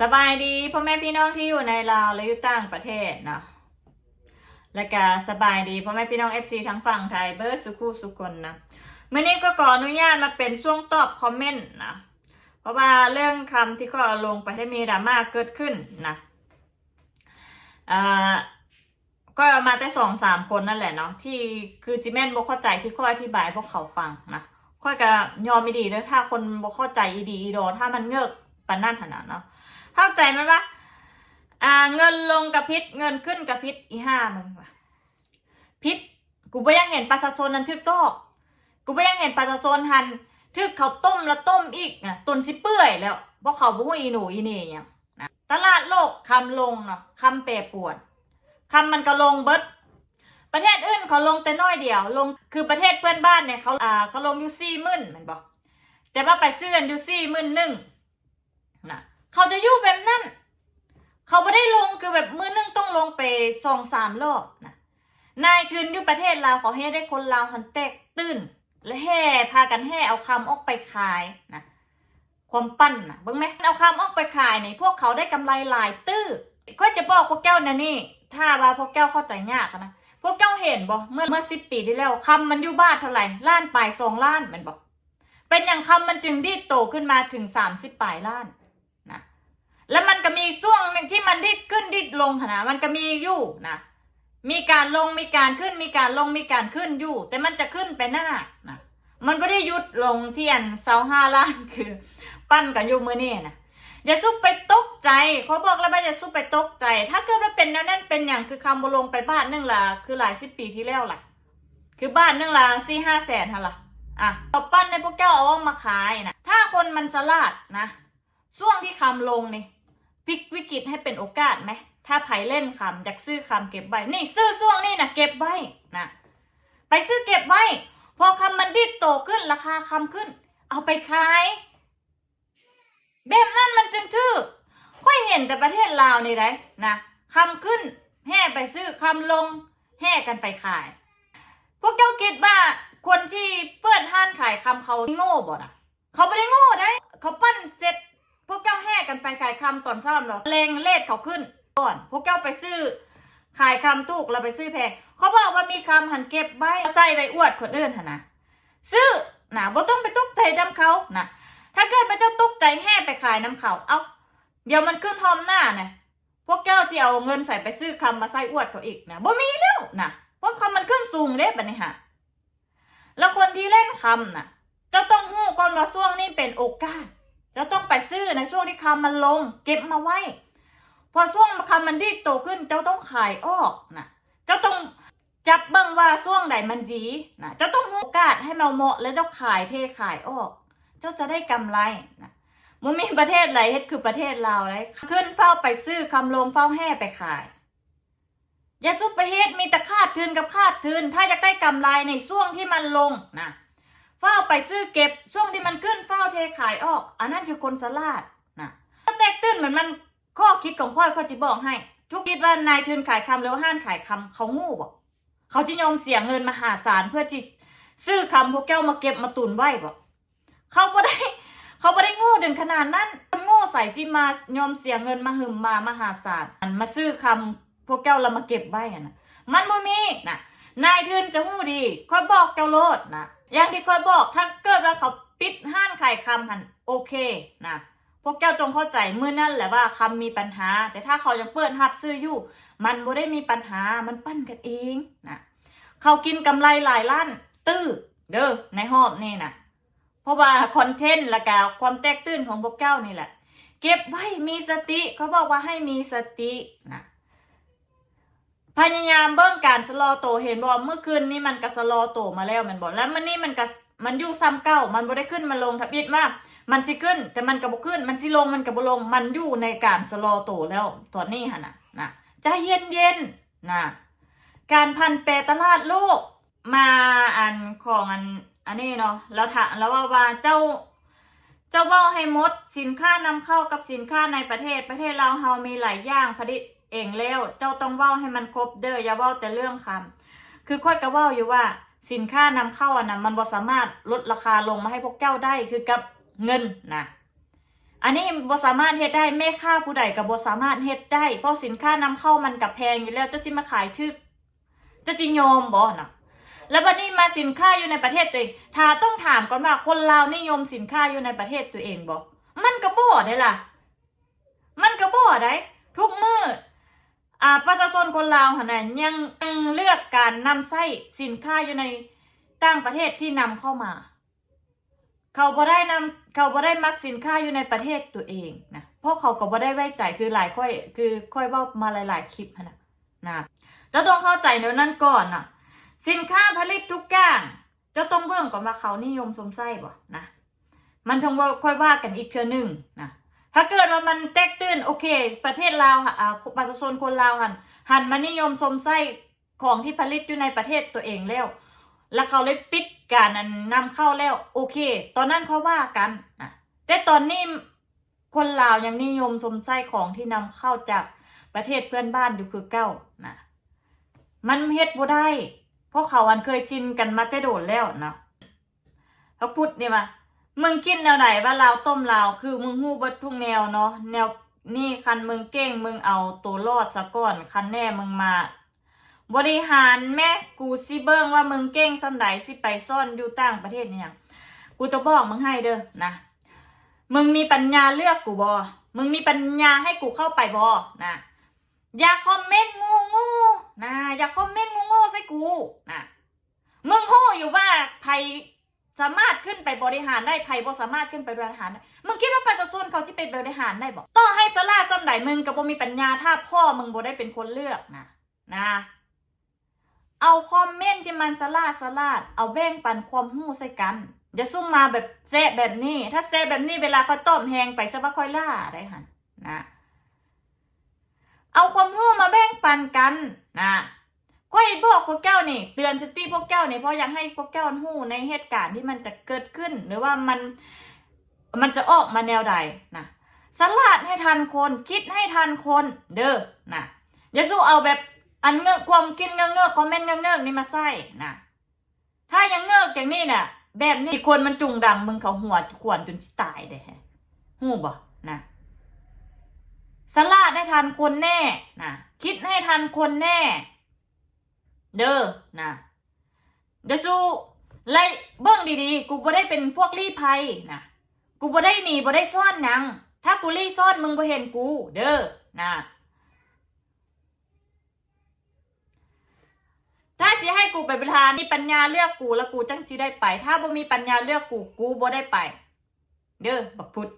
สบายดีพ่อแม่พี่น้องที่อยู่ในลาวและอยู่ต่างประเทศเนาะและก็สบายดีพ่อแม่พี่น้อง FC ทั้งฝั่งไทยเบิร์ดสุขุสุคนนะเมื่อนี้ก็ขออนุญาตมาเป็นช่วงตอบคอมเมนต์นะเพราะว่าเรื่องคำที่ก็เอาลงไปได้มีดราม่าเกิดขึ้นนะอ่าก็เอามาแต่สองสามคนนั่นแหละเนาะที่คือจิแม่นบ่เข้าใจที่ข้ออธิบายพวกเขาฟังนะค่อยก็ยอมไม่ดีแล้วถ้าคนบ่เข้าใจอีดีอีดอถ้ามันเงือก ปันนั่นขนาดเนาะเข้าใจไหมวะอ่า เงินลงกับพิษเงินขึ้นกับพิษอีห้ามึงวะพิษกูไม่ยังเห็นปลาชาโซนนั้นทึกดอกกูไม่ยังเห็นปลาชาโซนหันทึกเขาต้มแล้วต้มอีกนะตุนสิเปื่อยแล้วเพราะเขาบุ้งอีหนูอีนี่อย่างนะตลาดโลกคำลงเนาะคำแปรปวนคำมันก็ลงเบิดประเทศอื่นเขาลงแต่น้อยเดียว ลงคือประเทศเพื่อนบ้านเนี่ยเขาอ่าเขาลงอยู่สี่มื่นมันบอกแต่ว่าไปซื้อกันอยู่สี่มื่นหนึ่ง เขาจะอยู่แบบนั้น เขาไม่ได้ลงคือแบบมือนึงต้องลงไปสองสามรอบนะนายทุนอยู่ประเทศลาวเขาให้ได้คนลาวหันแตกตื้น และแห่พากันแห่เอาคำออกไปขายนะความปั้นนะเบิ่งไหมเอาคำออกไปขายในพวกเขาได้กำไรหลายตื้อก็จะบอกพวกแก้วนะนี่ ถ้าว่าพวกแก้วเข้าใจยากนะพวกแก้วเห็นบ่เมื่อเมื่อสิบปีที่แล้วคำมันอยู่บ้านเท่าไหร่ล้านปลายสองล้านมันบอกเป็นอย่างคำมันจึงดีดโตขึ้นมาถึงสามสิบปลายล้าน นะแล้วมันก็มีช่วงหนึ่งที่มันดิดขึ้นดิดลงนาดมันก็มีอยู่นะมีการลงมีการขึ้นมีการลงมีการขึ้นอยู่ แต่มันจะขึ้นไปหน้านะมันก็ได้หยุดลงเที่อันเสาห้าล้านคือ ปั้นกันอยู่มือนี่นะอย่าซุบไปตกใจเขาบอกแล้วว่าอย่าซุบไปตกใจ ถ้าเกิดว่าเป็นแนวนั้นเป็นอย่างคือคำบลงไปบ้านหนึงละคือหลายสิบปีที่แล้วล่ะ คือบ้านหนึงละสี่ห้าแสนฮะล่ะอะเอาปั้นในพวกเจ้าเอาออกมาขายนะถ้าคนมันสลาดนะ ช่วงที่คำลงนี่พลิกวิกฤตให้เป็นโอกาสไหม ถ้าไผเล่นคำอยากซื้อคำเก็บไว้ นี่ซื้อช่วงนี้นะเก็บไว้นะไปซื้อเก็บไว้ พอคำมันดิดโตขึ้นราคาคำขึ้น เอาไปขายแบบนั้นมันจึงถือค่อยเห็นแต่ประเทศลาวนี่ไรนะคำขึ้นแห่ไปซื้อคำลงแห่กันไปขาย พวกเจ้าคิดว่าคนที่เปิดห้านขายคำเขาโง่บ่นะเขาไม่ได้โง่ได้เขาปั้นเจ็ด พวกเจ้าแห่กันไปขายคำตอนซ้ำหรอเลงเลดเขาขึ้นก่อน พวกเจ้าไปซื้อ ขายคำถูกเราไปซื้อแพงเขาบอกว่ามีคำหันเก็บไว้ใส่ไว้อวดคนอื่นหนะซื้อนะบ่ต้องไปตุกใจน้ำเขานะถ้าเกิดพระเจ้าตุกใจแห่ไปขายน้ำเขาเอาเดี๋ยวมันขึ้นหอมหน้านะพวกเจ้าจะเอาเงินใส่ไปซื้อคำมาใส่อวดเขาอีกนะบ่มีแล้วนะเพราะคำมันขึ้นสูงเด้บัดนี้ฮะแล้วคนที่เล่นคำน่ะจ้าต้องหู้ก่อนว่าช่วงนี้เป็นโอกาส จะต้องไปซื้อในช่วงที่คำมันลง เก็บมาไว้ พอช่วงคำมันดีโตขึ้น เจ้าต้องขายออกนะเจ้าต้องจับเบ้งว่าช่วงไหนมันดีนะเจ้าต้องโอกาสให้มาเหมาะแล้วเจ้าขายเทขายออก เจ้าจะได้กำไรนะมันมีประเทศไหนเฮ็ดคือประเทศลาวเลยขึ้นเฝ้าไปซื้อคำลงเฝ้าแห่ไปขายยาซุปไปเฮดมีแต่คาดทุนกับคาดทุนถ้าอยากได้กำไรในช่วงที่มันลงนะ เฝ้าไปซื้อเก็บช่วงที่มันขึ้นเฝ้าเทขายออก อันนั้นคือคนสลาดนะถ้าแตกตื้นเหมือนมันข้อคิดของค่อยเขาจะบอกให้ ทุกคิดว่านายทุนขายคำหรือว่าห้านขายคำเขางูบอกเขาจะยอมเสียเงินมหาศาลเพื่อจิซื้อคำพวกแก้วมาเก็บมาตุนไว้บอกเขาไม่ได้ เขาไม่ได้โง่ถึงขนาดนั้นคนโง่ใส่จิมายอมเสียเงินมาหึมมามหาศาลอันมาซื้อคำพวกแก้วเรามาเก็บไว้อะนะมันบ่มีนะนายทุนจะหู้ดีค่อยบอกเจ้าโลดนะ อย่างที่คอยบอกถ้าเกิดว่าเขาปิดห้านขายคำหันโอเคนะพวกเจ้าจงเข้าใจเมื่อนั่นแหละว่าคำมีปัญหา แต่ถ้าเขายังเปิดหับซื้ออยู่ มันบ่ได้มีปัญหามันปั้นกันเองนะเขากินกำไรหลายล้าน ตื้อเด้อในหอบนี่นะเพราะว่าคอนเทนต์ละกความแตกตื่นของพวกเจ้านี่แหละ เก็บไว้มีสติเขาบอกว่าให้มีสตินะ พยายามเบิ้งการสลอโตเห็นบอกเมื่อคืนนี้มันก็สลอโตมาแล้วมันบอกแล้วมันนี่มันก็มันอยู่ซ้ำเก้ามันบ่ได้ขึ้นมาลงทับยิดมาก มันสิขึ้น แต่มันก็บ่ขึ้น มันสิลงมันก็บ่ลง มันอยู่ในการสลอโตแล้วตอนนี้หั่นะนะใจเย็นเย็นๆนะการพันแปรตลาดโลกมาอันของอันอันนี้เนาะแล้วถาแล้วว่าว่าเจ้าเจ้าเว่าให้หมดสินค้านำเข้ากับสินค้าในประเทศประเทศเราเฮามีหลายอย่างผลิต เองแล้วเจ้าต้องเว้าให้มันครบเด้ออย่าเว้าแต่เรื่องคำคือค่อยก็เว้าอยู่ว่าสินค้านำเข้าอันนั้นมันบ่สามารถลดราคาลงมาให้พวกเจ้าได้คือกับเงินนะอันนี้บ่สามารถเฮ็ดได้แม่ค้าผู้ใดก็บ่สามารถเฮ็ดได้ เพราะสินค้านำเข้ามันกับแพงอยู่แล้วจะสิมาขายทึกจะจิยอมบ่นะแล้วบัดนี้มาสินค้าอยู่ในประเทศตัวเองถ้าต้องถามก่อนว่าคนลาวนิยมสินค้าอยู่ในประเทศตัวเองบ่มันก็บ่ได้ล่ะ มันก็บ่ได้ทุกมื้อ อ่าประชาชนคนลาวหันน่ะยังยังเลือกการนำใช้สินค้าอยู่ในต่างประเทศที่นำเข้ามา เขาบ่ได้นำเขาบ่ได้มักสินค้าอยู่ในประเทศตัวเองนะเพราะเขาก็บ่ได้ไว้ใจคือหลายค่อย คือค่อยว้ามาหลาย ๆ คลิปนน่ะนะจะต้องเข้าใจเดี๋ยวนั้นก่อนนะสินค้าผลิตทุกอย่างจะต้องเบิ่งก่อนว่าเขานิยมสมไส้บ่นะมันต้องว่าค่อยว่ากันอีกเทือนึงนะ ถ้าเกิดว่ามันแตกตื่นโอเค ประเทศลาวค่ะอ่าประชาชนคนลาวหันหันมานิยมสมไส้ของที่ผลิตอยู่ในประเทศตัวเองแล้ว แล้วเขาเลยปิดการนำเข้าแล้ว โอเค ตอนนั้นเขาว่ากันนะแต่ตอนนี้คนลาวยังนิยมสมไส้ของที่นำเข้าจากประเทศเพื่อนบ้านอยู่คือเก้านะมันเฮ็ดบ่ได้ เพราะเขาอันเคยชินกันมาแต่โดดแล้วเนาะเขาพูดเนี่ยมา มึงกินแนวไหนว่าลาวต้มลาว คือมึงฮู้เบิดทุกแนวเนาะแนวนี่คันมึงเก่งมึงเอาตัวรอดซะก่อนคันแน่มึงมา บริหารแม่กูสิเบิ่งว่ามึงเก่งสำใดสิไปซ่อนอยู่ต่างประเทศเนี่ยกูจะบอกมึงให้เด้อนะมึงมีปัญญาเลือกกูบอมึงมีปัญญาให้กูเข้าไปบอนะอย่าคอมเมนต์งูงูนะอย่าคอมเมนต์งูงูใส่กูนะมึงฮู้อยู่ว่าไผ สามารถขึ้นไปบริหารได้ไผบ่สามารถขึ้นไปบริหารได้มึงคิดว่าประชาชนเขาที่ไปบริหารได้บ่ต่อให้สลาสำไหนมึงก็บ่มีปัญญาถ้าพ่อมึงบ่ได้เป็นคนเลือกนะนะ เอาคอมเมนต์ที่มันสลาดสลาดเอาแบ่งปันความรู้ใส่กันอย่าซุ่มมาแบบแซะแบบนี้ ถ้าแซะแบบนี้เวลาเขาต้มแหงไปจะบ่ค่อยล่าได้หันนะ เอาความรู้มาแบ่งปันกันนะ ก็ให้บอกพวกเจ้านี่เตือนสติพวกเจ้านี่เพราะอยากให้พวกเจ้ารู้ในเหตุการณ์ที่มันจะเกิดขึ้น หรือว่ามันมันจะออกมาแนวใดนะสลัดให้ทันคนคิดให้ทันคนเด้อนะอย่าสู้เอาแบบอันเงือะความกินเงอะเงอะคอมเมนต์เงอะเงอะนี่มาใส่นะถ้ายังเงือะอย่างนี้น่ะแบบนี้ควรมันจุงดังมึงเขาหัวขวนจนตายเด้ฮะหูบ่นะสลัดให้ทันคนแน่นะคิดให้ทันคนแน่ เด้อนะเดี๋ยวจูไล่เบิ้งดีๆ กูบ่ได้เป็นพวกรีภัยนะกูบ่ได้หนีบ่ได้ซ่อนนัง ถ้ากูรีซ่อนมึงบ่เห็นกู เด้อนะถ้าจะให้กูไปประธานมีปัญญาเลือกกูแล้วกูจังสิได้ไป ถ้าบ่มีปัญญาเลือกกูกูบ่ได้ไป เด้อบักพุทธ